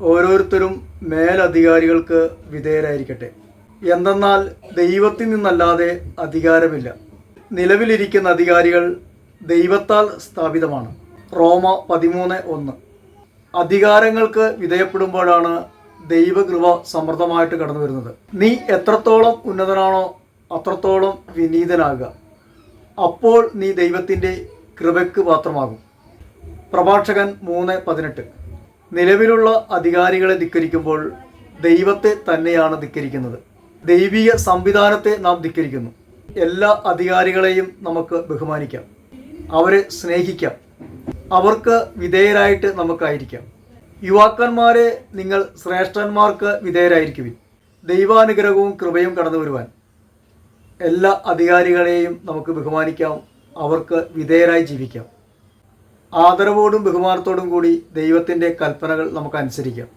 ഓരോരുത്തരും മേലധികാരികൾക്ക് വിധേയരായിരിക്കട്ടെ. എന്തെന്നാൽ ദൈവത്തിൽ നിന്നല്ലാതെ അധികാരമില്ല. നിലവിലിരിക്കുന്ന അധികാരികൾ ദൈവത്താൽ സ്ഥാപിതമാണ്. റോമ പതിമൂന്ന് ഒന്ന്. അധികാരങ്ങൾക്ക് വിധേയപ്പെടുമ്പോഴാണ് ദൈവകൃപ സമൃദ്ധമായിട്ട് കടന്നു വരുന്നത്. നീ എത്രത്തോളം ഉന്നതനാണോ അത്രത്തോളം വിനീതനാകുക. അപ്പോൾ നീ ദൈവത്തിന്റെ കൃപയ്ക്ക് പാത്രമാകും. പ്രഭാഷകൻ മൂന്ന് പതിനെട്ട്. നിലവിലുള്ള അധികാരികളെ ധിക്കരിക്കുമ്പോൾ ദൈവത്തെ തന്നെയാണ് ധിക്കരിക്കുന്നത്. ദൈവീക സംവിധാനത്തെ നാം ധിക്കരിക്കുന്നു. എല്ലാ അധികാരികളെയും നമുക്ക് ബഹുമാനിക്കാം. അവരെ സ്നേഹിക്കാം. അവർക്ക് വിധേയരായിട്ട് നമുക്കായിരിക്കാം. യുവാക്കന്മാരെ നിങ്ങൾ ശ്രേഷ്ഠന്മാർക്ക് വിധേയരായിരിക്കുവിൻ. ദൈവാനുഗ്രഹവും കൃപയും കടന്നു വരുവാൻ. എല്ലാ അധികാരികളെയും നമുക്ക് ബഹുമാനിക്കാം. അവർക്ക് വിധേയരായി ജീവിക്കാം. ആദരവോടും ബഹുമാനത്തോടും കൂടി ദൈവത്തിന്റെ കൽപ്പനകൾ നമുക്ക് അനുസരിക്കാം.